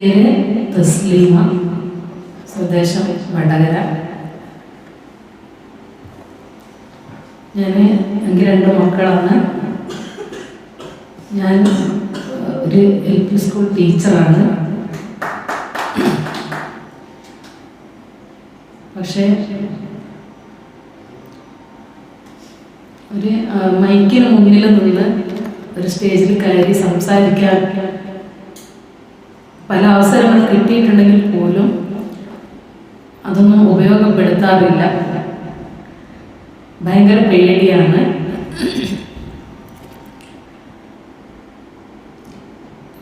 പേര് തസ്ലീമ സ്വദേശം വടകര. ഞാൻ എനിക്ക് രണ്ട് മക്കളാണ്. ഞാൻ ഒരു എൽ പി സ്കൂൾ ടീച്ചറാണ് പക്ഷേ ഒരു മൈക്കിന് മുന്നിൽ നിന്ന് ഒരു സ്റ്റേജിൽ കയറി സംസാരിക്കാൻ പല അവസരങ്ങൾ കിട്ടിയിട്ടുണ്ടെങ്കിൽ പോലും അതൊന്നും ഉപയോഗപ്പെടുത്താറില്ല. ഭയങ്കര പേടിയാണ്.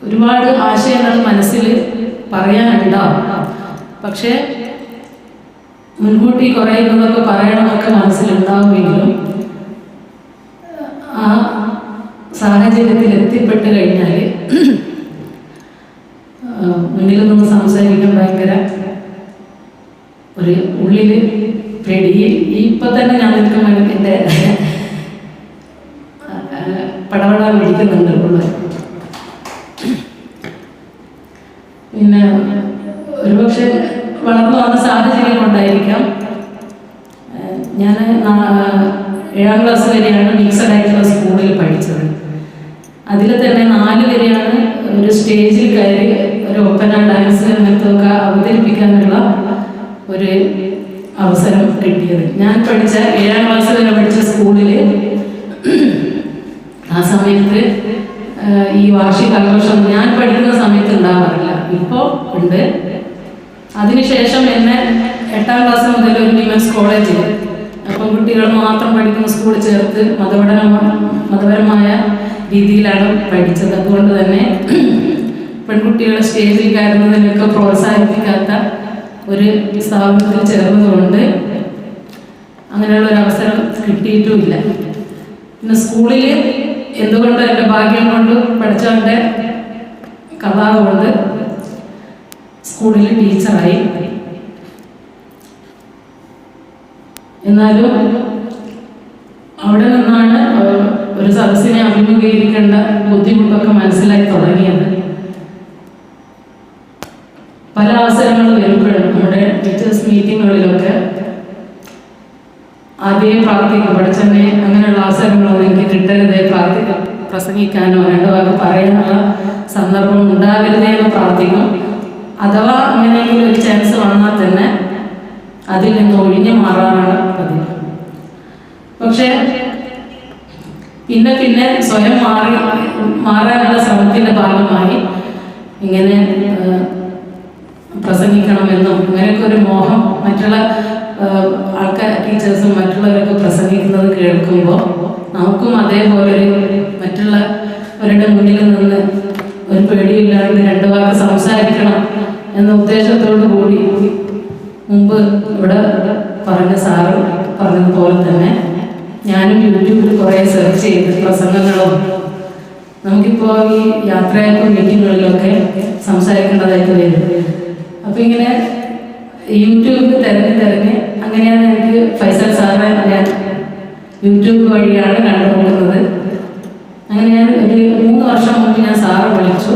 ഒരുപാട് ആശയങ്ങൾ മനസ്സിൽ പറയാനുണ്ടാവും. പക്ഷേ മുൻകൂട്ടി കുറേ പറയണമൊക്കെ മനസ്സിലുണ്ടാവുമെങ്കിലും ആ സാഹചര്യത്തിൽ എത്തിപ്പെട്ട് കഴിഞ്ഞാൽ മുന്നിൽ നിന്ന് സംസാരിക്കാൻ ഭയങ്കര ഒരു ഉള്ളിൽ പേടി ഈ ഇപ്പൊ തന്നെ ഞാൻ നിൽക്കുമ്പോൾ എന്റെ പടവട വിളിക്കുന്നുണ്ട് ഉള്ളിൽ പിന്നെ ഒരുപക്ഷെ വളർന്നു വന്ന സാഹചര്യം ഉണ്ടായിരിക്കാം ഞാൻ ഏഴാം ക്ലാസ് വരെയാണ് മിക്സഡ് ആയിട്ടുള്ള സ്കൂളിൽ പഠിച്ചത്. അതിൽ തന്നെ നാല് വരെയാണ് ഒരു സ്റ്റേജിൽ കയറി ഒരു ഒപ്പന ഡാൻസ് അങ്ങനത്തെയൊക്കെ അവതരിപ്പിക്കാനുള്ള ഒരു അവസരം കിട്ടിയത്. ഞാൻ പഠിച്ച ഏഴാം ക്ലാസ് വരെ പഠിച്ച സ്കൂളിൽ ആ സമയത്ത് ഈ വാർഷിക ആഘോഷം ഞാൻ പഠിക്കുന്ന സമയത്ത് ഉണ്ടാവാറില്ല. ഇപ്പോ ഉണ്ട്. അതിനുശേഷം എന്നെ എട്ടാം ക്ലാസ് മുതൽ ഒരു വിമൻസ് കോളേജിൽ അപ്പം കുട്ടികൾ മാത്രം പഠിക്കുന്ന സ്കൂളിൽ ചേർത്ത് മതപഠന മതപരമായ രീതിയിലാണ് പഠിച്ചത്. അതുകൊണ്ട് തന്നെ പെൺകുട്ടികളെ സ്റ്റേജിൽ കയറുന്നതിനൊക്കെ പ്രോത്സാഹിപ്പിക്കാത്ത ഒരു സ്ഥാപനത്തിൽ ചേർന്നതുകൊണ്ട് അങ്ങനെയുള്ള ഒരു അവസരം കിട്ടിയിട്ടുമില്ല. പിന്നെ സ്കൂളിൽ എന്തുകൊണ്ട് എന്റെ ഭാഗ്യം കൊണ്ട് പഠിച്ചവന്റെ കഥ സ്കൂളിൽ ടീച്ചറായി. എന്നാലും അവിടെ നിന്നാണ് ഒരു സദസ്സിനെ അഭിമുഖീകരിക്കേണ്ട ബുദ്ധിമുട്ടൊക്കെ മനസ്സിലായി തുടങ്ങിയത്. പല അവസരങ്ങൾ വരുമ്പോഴും നമ്മുടെ ടീച്ചേഴ്സ് മീറ്റിങ്ങുകളിലൊക്കെ ആദ്യം പ്രാർത്ഥിക്കും പഠിച്ചെന്നെ അങ്ങനെയുള്ള അവസരങ്ങളൊന്നും എനിക്ക് കിട്ടരുതേ. പ്രാർത്ഥിക്ക പ്രസംഗിക്കാനോ രണ്ടു വാക്ക് പറയാനുള്ള സന്ദർഭം ഉണ്ടാകരുതേ എന്ന് പ്രാർത്ഥിക്കും. അഥവാ അങ്ങനെയെങ്കിലും ഒരു ചാൻസ് വന്നാൽ തന്നെ അതിൽ നിന്ന് ഒഴിഞ്ഞു മാറാനാണ് പതിവ്. പക്ഷേ പിന്നെ പിന്നെ സ്വയം മാറി മാറാനുള്ള ശ്രമത്തിന്റെ ഭാഗമായി ഇങ്ങനെ പ്രസംഗിക്കണമെന്നും അങ്ങനെയൊക്കെ ഒരു മോഹം മറ്റുള്ള ആൾക്കാർ ടീച്ചേഴ്സും മറ്റുള്ളവരൊക്കെ പ്രസംഗിക്കുന്നത് കേൾക്കുമ്പോൾ നമുക്കും അതേപോലെ മറ്റുള്ളവരുടെ മുന്നിൽ നിന്ന് ഒരു പേടിയില്ലാണ്ട് രണ്ടു വാക്ക് സംസാരിക്കണം എന്ന ഉദ്ദേശത്തോടു കൂടി മുമ്പ് ഇവിടെ പറഞ്ഞ സാറ് പറഞ്ഞതുപോലെ തന്നെ ഞാനും യൂട്യൂബിൽ കുറേ സെർച്ച് ചെയ്ത് പ്രസംഗങ്ങളും നമുക്കിപ്പോൾ ഈ യാത്രയപ്പം മീറ്റിങ്ങുകളിലൊക്കെ സംസാരിക്കേണ്ടതായിട്ട് വരും. അപ്പം ഇങ്ങനെ യൂട്യൂബ് തിരഞ്ഞ് തിരഞ്ഞ് അങ്ങനെയാണ് എനിക്ക് ഫൈസൽ സാറിനെ ഞാൻ യൂട്യൂബ് വഴിയാണ് കണ്ടുമുട്ടുന്നത്. അങ്ങനെ ഞാൻ ഒരു മൂന്ന് വർഷം മുമ്പ് ഞാൻ സാറ് വിളിച്ചു.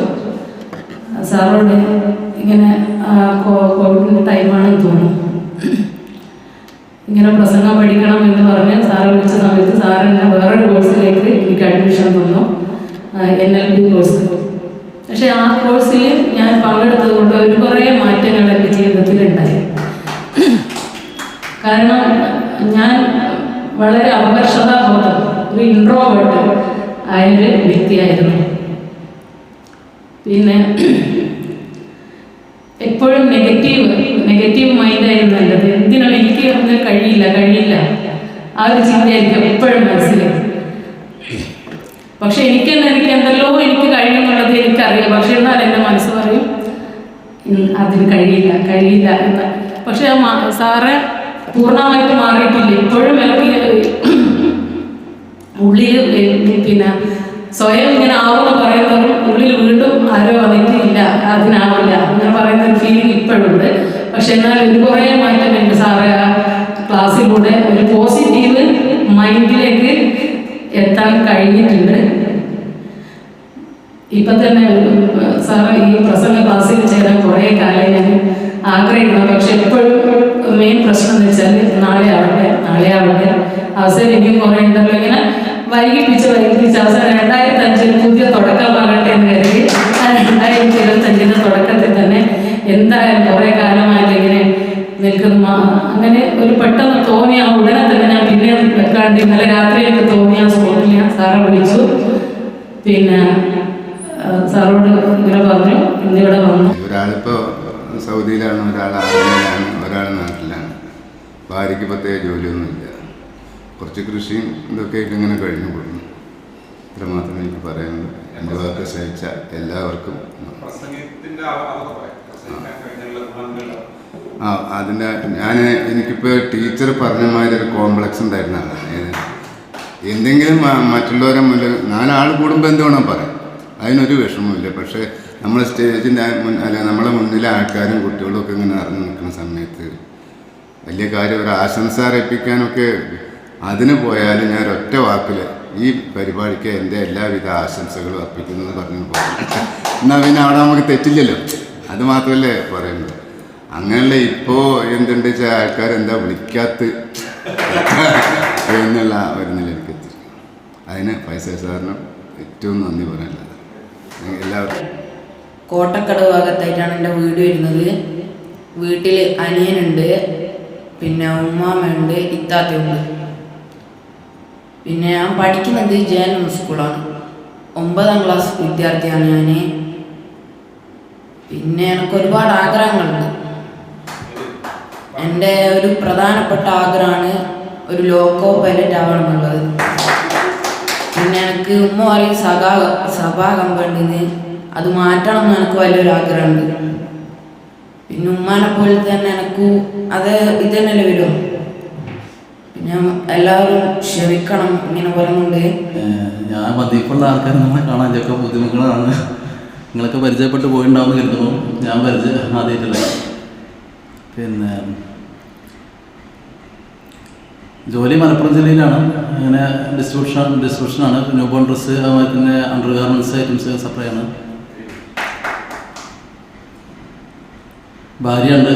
സാറോട് ഇങ്ങനെ കോവിഡിന്റെ ടൈമാണെന്ന് തോന്നുന്നു ഇങ്ങനെ പ്രസംഗം പഠിക്കണം എന്ന് പറഞ്ഞ് സാറ് വിളിച്ച സമയത്ത് സാറ് വേറൊരു കോഴ്സിലേക്ക് എനിക്ക് അഡ്മിഷൻ തന്നു. N L B course. പക്ഷെ ആ കോഴ്സിൽ ഞാൻ പങ്കെടുത്തത് കൊണ്ട് ഒരു കുറേ മാറ്റങ്ങൾ എന്റെ ജീവിതത്തിൽ ഉണ്ടായി കാരണം ഞാൻ വളരെ അപകർഷതാബോധം ഒരു ഇൻട്രോവേർട്ട് ആയൊരു വ്യക്തിയായിരുന്നു. പിന്നെ എപ്പോഴും നെഗറ്റീവ് നെഗറ്റീവ് മൈൻഡ് മൈൻഡായിരുന്നു നല്ലത്. എന്തിനാണ് എനിക്ക് അങ്ങനെ കഴിയില്ല കഴിയില്ല. ആ ഒരു ചിന്തയായിരിക്കും എപ്പോഴും മനസ്സിൽ പക്ഷെ എനിക്ക് എനിക്ക് എന്തെല്ലോ എനിക്ക് കഴിയുമെന്നുള്ളത് എനിക്കറിയാം. പക്ഷെ എന്നാൽ എന്റെ മനസ്സ് പറയും അതിന് കഴിയില്ല കഴിയില്ല എന്ന്. പക്ഷെ സാറ് പൂർണമായിട്ട് മാറിയിട്ടില്ല. ഇപ്പോഴും എനിക്ക് ഉള്ളിൽ പിന്നെ സ്വയം ഇങ്ങനെ ആവുമെന്ന് പറയുന്നതും ഉള്ളിൽ വീണ്ടും ആരോ വന്നിട്ട് അതിനാവില്ല. അങ്ങനെ പറയുന്ന ഒരു ഫീലിംഗ് ഇപ്പോഴുണ്ട്. പക്ഷെ എന്നാൽ ഒരു കുറേ മാറ്റമുണ്ട് സാറ് ആ ക്ലാസ്സിലൂടെ ഒരു പോസിറ്റീവ് മൈൻഡിലേക്ക് എത്താൻ കഴിഞ്ഞിട്ടുണ്ട്. ഇപ്പൊ തന്നെ സാറ് ഈ പ്രസംഗ ക്ലാസ്സിൽ ചേരാൻ കുറെ കാലം ഞാൻ ആഗ്രഹിക്കണം പക്ഷെ എപ്പോഴും മെയിൻ പ്രശ്നം എന്ന് വെച്ചാൽ നാളെ ആവട്ടെ നാളെ ആവട്ടെ. അവസരം എനിക്ക് കുറെ ഉണ്ടല്ലോ. ഇങ്ങനെ വൈകിപ്പിച്ച് വൈകിപ്പിച്ച് അവസാനം രണ്ടായിരത്തി അഞ്ചിൽ പുതിയ തുടക്കമാകട്ടെ എന്ന് കരുതി രണ്ടായിരത്തി ഇരുപത്തി അഞ്ചിന്റെ തുടക്കത്തിൽ തന്നെ എന്തായാലും കുറെ കാലമായിട്ട് ഇങ്ങനെ നിൽക്കുന്ന. അങ്ങനെ ഒരു പെട്ടെന്ന് തോന്നിയ ഉടനെ തന്നെ ഞാൻ പിന്നെ വെക്കാണ്ട് ഇന്നലെ രാത്രി എനിക്ക് സാറെ വിളിച്ചു. പിന്നെ സാറോട് ഇങ്ങനെ പറഞ്ഞു. ഇന്നിവിടെ വന്നു. ഒരാളിപ്പോൾ സൗദിയിലാണ് ഒരാൾ ആർമിയിലാണ് ഒരാൾ നാട്ടിലാണ്. ഭാര്യയ്ക്ക് പ്രത്യേക ജോലിയൊന്നുമില്ല. കുറച്ച് കൃഷിയും ഇതൊക്കെ ആയിട്ട് ഇങ്ങനെ കഴിഞ്ഞു കൊടുക്കുന്നു ഇത്ര മാത്രമേ എനിക്ക് പറയാനുള്ളൂ. എന്റെ വാക്ക് സഹിച്ച എല്ലാവർക്കും ആ അതിന്റെ ഞാൻ എനിക്കിപ്പോൾ ടീച്ചർ പറഞ്ഞ മാതിരി ഒരു കോംപ്ലക്സ് ഉണ്ടായിരുന്ന ആളാണ്. ഏത് എന്തെങ്കിലും മറ്റുള്ളവരെ മുന്നിൽ നാലാൾ കൂടുമ്പോൾ എന്ത് വേണം പറയാം. അതിനൊരു വിഷമമില്ല പക്ഷേ നമ്മൾ സ്റ്റേജിന്റെ മുൻ അല്ല നമ്മളെ മുന്നിലെ ആൾക്കാരും കുട്ടികളും ഒക്കെ ഇങ്ങനെ അറിഞ്ഞു നിൽക്കുന്ന സമയത്ത് വലിയ കാര്യം ഒരു ആശംസ അറിയിപ്പിക്കാനൊക്കെ അതിന് പോയാലും ഞാൻ ഒറ്റ വാക്കിൽ ഈ പരിപാടിക്ക് എന്റെ എല്ലാവിധ ആശംസകളും അർപ്പിക്കുന്നു എന്ന് പറഞ്ഞു പോകും എന്നാൽ പിന്നെ അവിടെ നമുക്ക് തെറ്റില്ലല്ലോ. അത് മാത്രമല്ലേ പറയുന്നത്. അങ്ങനെയുള്ള ഇപ്പോൾ എന്തുണ്ട് വെച്ചാൽ ആൾക്കാരെന്താ വിളിക്കാത്ത എന്നുള്ള എത്തിയിരിക്കുന്നു അതിന് പൈസ സാറിന് ഏറ്റവും നന്ദി പറയാനുള്ളത്. എല്ലാവർക്കും കോട്ടക്കട ഭാഗത്തായിട്ടാണ് എന്റെ വീട് വരുന്നത്. വീട്ടിൽ അനിയനുണ്ട്. പിന്നെ ഉമ്മാമ്മയുണ്ട് ഇത്താത്തയുണ്ട്. പിന്നെ ഞാൻ പഠിക്കുന്നത് ജെ എൻ എം സ്കൂളാണ്. ഒമ്പതാം ക്ലാസ് വിദ്യാർത്ഥിയാണ് ഞാൻ പിന്നെ എനിക്ക് ഒരുപാട് ആഗ്രഹങ്ങളുണ്ട്. എന്റെ ഒരു പ്രധാനപ്പെട്ട ആഗ്രഹമാണ് ഒരു ലോക്കോ പൈലറ്റ് ആവണം എന്നുള്ളത് പിന്നെ എനിക്ക് ഉമ്മ പറയും സഭാ സഭാ കമ്പണ്ടിന്ന് അത് മാറ്റണം എന്ന് എനിക്ക് വലിയൊരു ആഗ്രഹമുണ്ട്. പിന്നെ ഉമ്മാനെ പോലെ തന്നെ എനിക്ക് അത് ഇത് തന്നെയല്ലേ വരും. പിന്നെ എല്ലാവരും ക്ഷമിക്കണം ഇങ്ങനെ പറയുന്നുണ്ട്. ഞാൻ മദ്യപ്പുള്ള ആൾക്കാർ നമ്മളെ കാണാൻ ചെക്ക ബുദ്ധിമുട്ടുകളാണ്. നിങ്ങളൊക്കെ പരിചയപ്പെട്ട് പോയിണ്ടാവും കരുതുന്നു. ഞാൻ പരിചയം ആദ്യമായിട്ടല്ല പിന്നെ ജോലി മലപ്പുറം ജില്ലയിലാണ്. അങ്ങനെ ഡിസ്ട്രിബ്യൂഷൻ ഡിസ്ട്രിബ്യൂഷനാണ് ന്യൂ ബോൺ ഡ്രസ്സ് അതുപോലെ തന്നെ അണ്ടർ ഗാർമെന്റ്സ് ഐറ്റംസ് സപ്ലൈ ആണ്. ഭാര്യയുണ്ട്.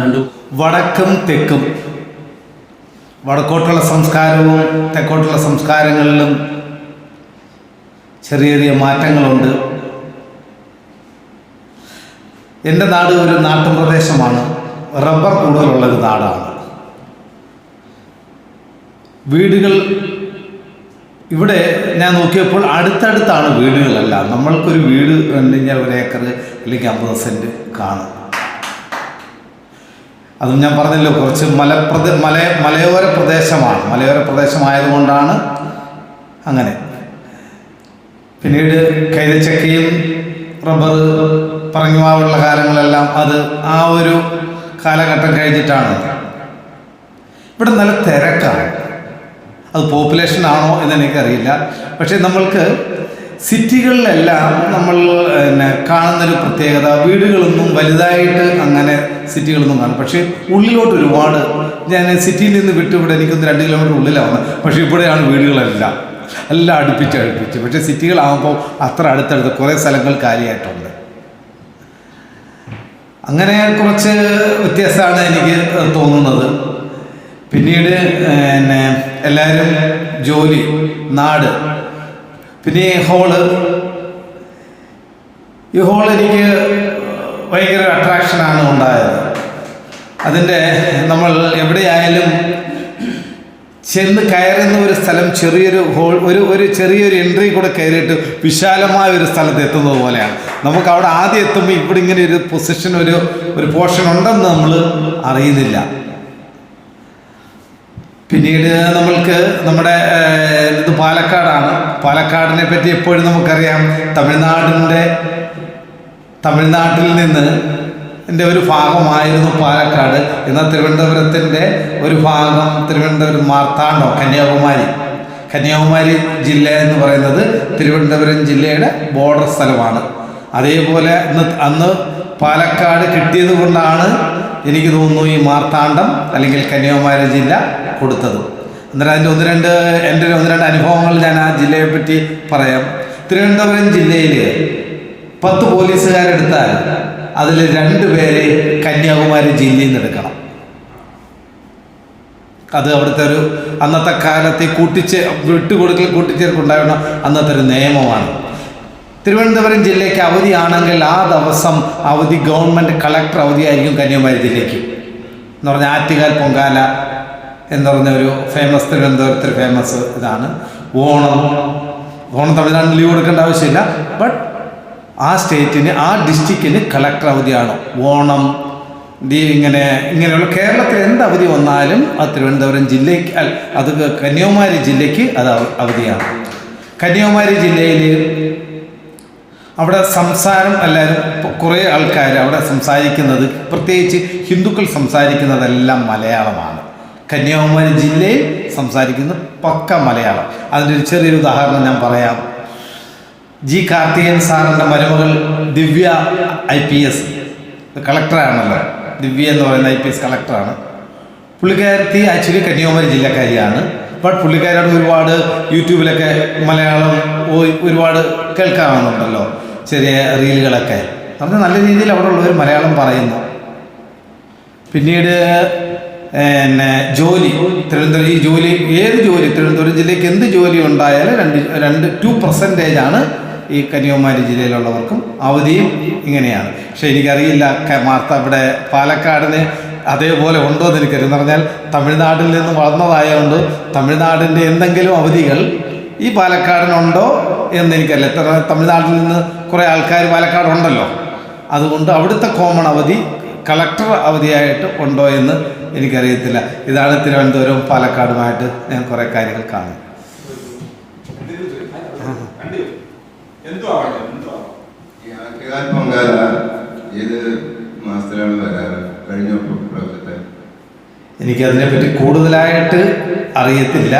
രണ്ട് വടക്കും തെക്കും. വടക്കോട്ടുള്ള സംസ്കാരവും തെക്കോട്ടുള്ള സംസ്കാരങ്ങളിലും ചെറിയ ചെറിയ മാറ്റങ്ങളുണ്ട്. എന്റെ നാട് ഒരു നാട്ടുപ്രദേശമാണ്. റബ്ബർ കൂടുതലുള്ള ഒരു നാടാണ്. വീടുകൾ ഇവിടെ ഞാൻ നോക്കിയപ്പോൾ അടുത്തടുത്താണ് വീടുകളല്ല. നമ്മൾക്കൊരു വീട് കഴിഞ്ഞാൽ ഒരു ഏക്കർ അല്ലെങ്കിൽ അമ്പത് സെന്റ് കാണും. അതും ഞാൻ പറഞ്ഞല്ലോ കുറച്ച് മലപ്രദേ മല മലയോര പ്രദേശമാണ്. മലയോര പ്രദേശമായതുകൊണ്ടാണ് അങ്ങനെ. പിന്നീട് കൈതച്ചക്കയും റബ്ബർ പോകാനുള്ള കാലങ്ങളെല്ലാം അത് ആ ഒരു കാലഘട്ടം കഴിഞ്ഞിട്ടാണ്. ഇവിടെ നല്ല തിരക്കാണ്. അത് പോപ്പുലേഷൻ ആണോ എന്ന് എനിക്കറിയില്ല. പക്ഷേ നമ്മൾക്ക് സിറ്റികളിലെല്ലാം നമ്മൾ പിന്നെ കാണുന്നൊരു പ്രത്യേകത വീടുകളൊന്നും വലുതായിട്ട് അങ്ങനെ സിറ്റികളൊന്നും കാണും പക്ഷേ ഉള്ളിലോട്ട് ഒരുപാട് ഞാൻ സിറ്റിയിൽ നിന്ന് വിട്ട് ഇവിടെ എനിക്കൊന്ന് രണ്ട് കിലോമീറ്റർ ഉള്ളിലാവുന്നത് പക്ഷേ ഇവിടെയാണ് വീടുകളെല്ലാം. എല്ലാം അടുപ്പിച്ച് അടുപ്പിച്ച്. പക്ഷേ സിറ്റികളാകുമ്പോൾ അത്ര അടുത്തടുത്ത് കുറേ സ്ഥലങ്ങൾ കാലിയായിട്ടുണ്ട്. അങ്ങനെ കുറച്ച് വ്യത്യാസമാണ് എനിക്ക് തോന്നുന്നത്. പിന്നീട് പിന്നെ എല്ലാവരും ജോലി നാട്. പിന്നെ ഹോൾ ഈ ഹോൾ എനിക്ക് ഭയങ്കര അട്രാക്ഷനാണ് ഉണ്ടായത്. അതിന്റെ നമ്മൾ എവിടെയായാലും ചെന്ന് കയറുന്ന ഒരു സ്ഥലം ചെറിയൊരു ഹോൾ ഒരു ഒരു ചെറിയൊരു എൻട്രി കൂടെ കയറിയിട്ട് വിശാലമായ ഒരു സ്ഥലത്ത് എത്തുന്നത് പോലെയാണ്. നമുക്ക് അവിടെ ആദ്യം എത്തുമ്പോൾ ഇവിടെ ഇങ്ങനെ ഒരു പൊസിഷൻ ഒരു ഒരു പോർഷൻ ഉണ്ടെന്ന് നമ്മൾ അറിയുന്നില്ല. പിന്നീട് നമ്മൾക്ക് നമ്മുടെ ഇത് പാലക്കാടാണ്. പാലക്കാടിനെ പറ്റി എപ്പോഴും നമുക്കറിയാം. തമിഴ്നാടിന്റെ തമിഴ്നാട്ടിൽ നിന്ന് എന്റെ ഒരു ഭാഗമായിരുന്നു പാലക്കാട്. എന്നാൽ തിരുവനന്തപുരത്തിന്റെ ഒരു ഭാഗം തിരുവനന്തപുരം മാർത്താണ്ഡം കന്യാകുമാരി. കന്യാകുമാരി ജില്ല എന്ന് പറയുന്നത് തിരുവനന്തപുരം ജില്ലയുടെ ബോർഡർ സ്ഥലമാണ്. അതേപോലെ അന്ന് അന്ന് പാലക്കാട് കിട്ടിയത് കൊണ്ടാണ് എനിക്ക് തോന്നുന്നു ഈ മാർത്താണ്ഡം അല്ലെങ്കിൽ കന്യാകുമാരി ജില്ല കൊടുത്തത്. അന്നേരം അതിന്റെ ഒന്ന് രണ്ട് എന്റെ ഒന്ന് രണ്ട് അനുഭവങ്ങൾ ഞാൻ ആ ജില്ലയെ പറ്റി പറയാം. തിരുവനന്തപുരം ജില്ലയിൽ പത്ത് പോലീസുകാരെടുത്താൽ അതിൽ രണ്ട് പേരെ കന്യാകുമാരി ജില്ലയിൽ നിന്ന് എടുക്കണം. അത് അവിടുത്തെ ഒരു അന്നത്തെ കാലത്തെ കൂട്ടിച്ചേ വിട്ടുകൊടുക്കൽ കൂട്ടിച്ചേർക്കുണ്ടായിരുന്ന അന്നത്തെ ഒരു നിയമമാണ്. തിരുവനന്തപുരം ജില്ലയ്ക്ക് അവധിയാണെങ്കിൽ ആ ദിവസം അവധി ഗവൺമെന്റ് കളക്ടർ അവധിയായിരിക്കും കന്യാകുമാരി ജില്ലയ്ക്ക്. എന്ന് പറഞ്ഞാൽ ആറ്റുകാൽ പൊങ്കാല എന്ന് പറഞ്ഞ ഒരു ഫേമസ് തിരുവനന്തപുരത്തിൽ ഫേമസ് ഇതാണ്. ഓണം. ഓണം തമിഴ്നാട്ടിൽ ലീവ് കൊടുക്കേണ്ട ആവശ്യമില്ല. ബട്ട് ആ സ്റ്റേറ്റിന് ആ ഡിസ്ട്രിക്റ്റിന് കളക്ടർ അവധിയാണ്? ഓണം ഇങ്ങനെ ഇങ്ങനെയുള്ള കേരളത്തിൽ എന്ത് അവധി വന്നാലും ആ തിരുവനന്തപുരം ജില്ലയ്ക്ക് അത് കന്യാകുമാരി ജില്ലയ്ക്ക് അത് അവധിയാണ്. കന്യാകുമാരി ജില്ലയിൽ അവിടെ സംസാരം എല്ലാവരും കുറേ ആൾക്കാർ അവിടെ സംസാരിക്കുന്നത് പ്രത്യേകിച്ച് ഹിന്ദുക്കൾ സംസാരിക്കുന്നതെല്ലാം മലയാളമാണ്. കന്യാകുമാരി ജില്ലയിൽ സംസാരിക്കുന്ന പക്ക മലയാളം. അതിന്റെ ഒരു ചെറിയൊരു ഉദാഹരണം ഞാൻ പറയാം. ജി കാർത്തികൻ സാറിന്റെ മരുമകൾ ദിവ്യ ഐ പി എസ്. കളക്ടറാണല്ലോ. ദിവ്യ എന്ന് പറയുന്ന ഐ പി എസ് കളക്ടറാണ്. പുള്ളിക്കാരത്തി ആക്ച്വലി കന്യാകുമാരി ജില്ലക്കാരിയാണ്. ബട്ട് പുള്ളിക്കാരോട് ഒരുപാട് യൂട്യൂബിലൊക്കെ മലയാളം ഒരുപാട് കേൾക്കാവുന്നുണ്ടല്ലോ. ചെറിയ റീലുകളൊക്കെ. പറഞ്ഞാൽ നല്ല രീതിയിൽ അവിടെ ഉള്ളവർ മലയാളം പറയുന്നു. പിന്നീട് പിന്നെ ജോലി. തിരുവനന്തപുരം ഈ ജോലി ഏത് ജോലി? തിരുവനന്തപുരം ജില്ലയ്ക്ക് എന്ത് ജോലി ഉണ്ടായാലും രണ്ട് രണ്ട് ടു പെർസെന്റേജ് ആണ് ഈ കന്യാകുമാരി ജില്ലയിലുള്ളവർക്കും അവധിയും ഇങ്ങനെയാണ്. പക്ഷേ എനിക്കറിയില്ല വാർത്ത ഇവിടെ പാലക്കാടിന് അതേപോലെ ഉണ്ടോ എന്ന് എനിക്കറിയാം എന്ന് പറഞ്ഞാൽ തമിഴ്നാട്ടിൽ നിന്ന് വളർന്നതായതുകൊണ്ട് തമിഴ്നാടിന്റെ എന്തെങ്കിലും അവധികൾ ഈ പാലക്കാടിനുണ്ടോ എന്ന് എനിക്കറിയില്ല. തമിഴ്നാട്ടിൽ നിന്ന് കുറേ ആൾക്കാർ പാലക്കാടുണ്ടല്ലോ. അതുകൊണ്ട് അവിടുത്തെ കോമൺ അവധി കളക്ടർ അവധിയായിട്ട് ഉണ്ടോ എന്ന് എനിക്കറിയത്തില്ല. ഇതാണ് തിരുവനന്തപുരവും പാലക്കാടുമായിട്ട് ഞാൻ കുറേ കാര്യങ്ങൾ കാണും ഏത് മാസത്തിലാണ് വരാറ്? കഴിഞ്ഞ എനിക്കതിനെപ്പറ്റി കൂടുതലായിട്ട് അറിയത്തില്ല.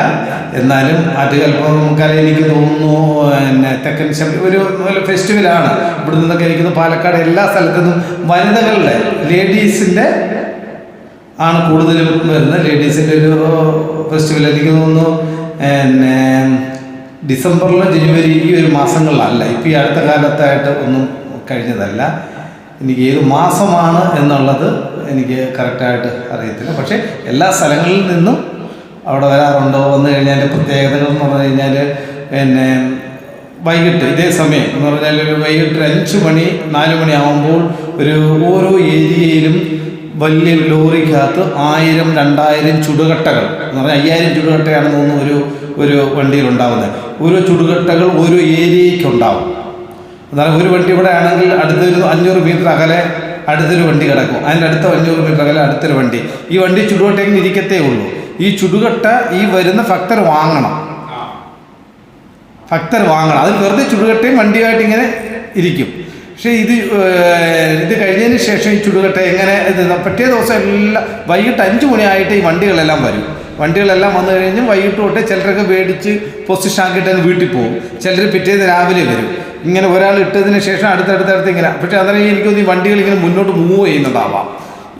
എന്നാലും ആറ്റുകൽപ്പക്കാല എനിക്ക് തോന്നുന്നു പിന്നെ തെക്കൻ ശബരി ഒരു ഫെസ്റ്റിവലാണ്. ഇവിടെ നിന്നൊക്കെ ഇരിക്കുന്ന പാലക്കാട് എല്ലാ സ്ഥലത്തു നിന്നും വനിതകളുടെ ലേഡീസിന്റെ ആണ് കൂടുതലും വരുന്നത്. ലേഡീസിന്റെ ഒരു ഫെസ്റ്റിവൽ എനിക്ക് തോന്നുന്നു പിന്നെ ഡിസംബറിലോ ജനുവരി ഈ ഒരു മാസങ്ങളിലല്ല. ഇപ്പം ഈ അടുത്ത കാലത്തായിട്ട് ഒന്നും കഴിഞ്ഞതല്ല. എനിക്ക് ഏത് മാസമാണ് എന്നുള്ളത് എനിക്ക് കറക്റ്റായിട്ട് അറിയത്തില്ല. പക്ഷേ എല്ലാ സ്ഥലങ്ങളിൽ നിന്നും അവിടെ വരാറുണ്ടോ? വന്നു കഴിഞ്ഞാൽ പ്രത്യേകതകൾ എന്ന് പറഞ്ഞു കഴിഞ്ഞാൽ പിന്നെ വൈകിട്ട് ഇതേ സമയം എന്ന് പറഞ്ഞാൽ ഒരു വൈകിട്ട് അഞ്ച് മണി നാല് മണി ആകുമ്പോൾ ഒരു ഓരോ ഏരിയയിലും വലിയ ലോറിക്കകത്ത് ആയിരം രണ്ടായിരം ചുടുകട്ടകൾ എന്ന് പറഞ്ഞാൽ അയ്യായിരം ചുടുകട്ടയാണെന്ന് തോന്നുന്നു ഒരു ഒരു വണ്ടിയിൽ ഉണ്ടാകുന്നത് ഓരോ ചുടുകട്ടകൾ ഓരോ ഏരിയയ്ക്കുണ്ടാവും എന്നാൽ ഒരു വണ്ടി ഇവിടെ ആണെങ്കിൽ അടുത്തൊരു അഞ്ഞൂറ് മീറ്റർ അകലെ അടുത്തൊരു വണ്ടി കിടക്കും. അതിന്റെ അടുത്ത അഞ്ഞൂറ് മീറ്റർ അകലെ അടുത്തൊരു വണ്ടി. ഈ വണ്ടി ചുടുകട്ടേക്ക് ഇരിക്കത്തേ ഉള്ളൂ. ഈ ചുടുകട്ട ഈ വരുന്ന ഭക്തർ വാങ്ങണം. ഭക്തർ വാങ്ങണം. അത് വെറുതെ ചുടുകട്ടയും വണ്ടിയായിട്ട് ഇങ്ങനെ ഇരിക്കും. പക്ഷേ ഇത് ഇത് കഴിഞ്ഞതിന് ശേഷം ഈ ചുടുകട്ട എങ്ങനെ ഇത് പറ്റിയ ദിവസം എല്ലാം വൈകിട്ട് അഞ്ച് മണിയായിട്ട് ഈ വണ്ടികളെല്ലാം വരും. വണ്ടികളെല്ലാം വന്നു കഴിഞ്ഞ് വൈകിട്ട് തൊട്ട് ചിലരൊക്കെ മേടിച്ച് പൊസിഷൻ ആക്കിയിട്ട് വീട്ടിൽ പോകും. ചിലർ പിറ്റേന്ന് രാവിലെ വരും. ഇങ്ങനെ ഒരാൾ ഇട്ടതിന് ശേഷം അടുത്തടുത്തടുത്ത് ഇങ്ങനെ. പക്ഷേ അന്നേരം എനിക്ക് ഈ വണ്ടികൾ ഇങ്ങനെ മുന്നോട്ട് മൂവ് ചെയ്യുന്നുണ്ടാവാം.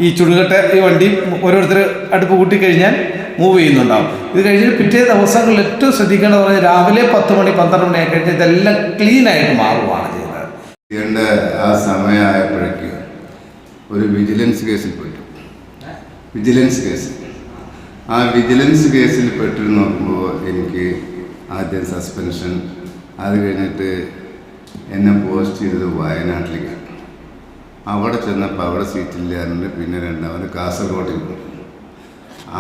ഈ ചുടുകട്ട ഈ വണ്ടി ഓരോരുത്തർ അടുപ്പ് കൂട്ടിക്കഴിഞ്ഞാൽ മൂവ് ചെയ്യുന്നുണ്ടാവും. ഇത് കഴിഞ്ഞ് പിറ്റേ ദിവസങ്ങളിൽ ഏറ്റവും ശ്രദ്ധിക്കേണ്ടത് പറഞ്ഞാൽ രാവിലെ പത്ത് മണി പന്ത്രണ്ട് മണി കഴിഞ്ഞ് ഇതെല്ലാം ക്ലീൻ ആയിട്ട് മാറുകയാണ് ചെയ്യുന്നത് ആ സമയമായപ്പോഴേക്ക് ഒരു വിജിലൻസ് കേസിൽ പെട്ടു വിജിലൻസ് കേസ് ആ വിജിലൻസ് കേസിൽ പെട്ടു നോക്കുമ്പോൾ എനിക്ക് ആദ്യം സസ്പെൻഷൻ അത് കഴിഞ്ഞിട്ട് എന്നെ പോസ്റ്റ് ചെയ്തത് വയനാട്ടിലേക്കാണ് അവിടെ ചെന്നപ്പോൾ അവിടെ സീറ്റില്ലാറുണ്ട് പിന്നെ രണ്ടാമത് കാസർഗോഡിൽ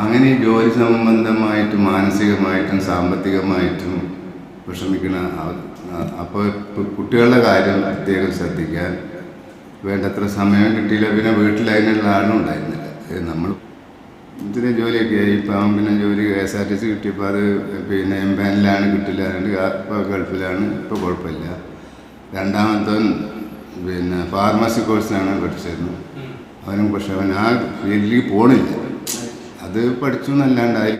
അങ്ങനെ ജോലി സംബന്ധമായിട്ടും മാനസികമായിട്ടും സാമ്പത്തികമായിട്ടും വിഷമിക്കുന്ന അപ്പോൾ കുട്ടികളുടെ കാര്യം പ്രത്യേകം ശ്രദ്ധിക്കാൻ വേണ്ടത്ര സമയം കിട്ടിയില്ല. പിന്നെ വീട്ടിൽ അതിനുള്ള ആളും ഉണ്ടായിരുന്നില്ല. നമ്മൾ ഇതിന് ജോലിയൊക്കെ ആയി. ഇപ്പം പിന്നെ ജോലി K S R T C കിട്ടിയപ്പോൾ അത് പിന്നെ എംപാനിലാണ് കിട്ടില്ല. അതുകൊണ്ട് ഇപ്പോൾ ഗൾഫിലാണ്. ഇപ്പോൾ കുഴപ്പമില്ല. രണ്ടാമത്തവൻ പിന്നെ ഫാർമസി കോഴ്സിനാണ് പഠിച്ചിരുന്നത്. അവനും പക്ഷെ അവൻ ആ ഫീൽഡിലേക്ക് പോണില്ല. അത് പഠിച്ചു എന്നല്ലാണ്ടായി.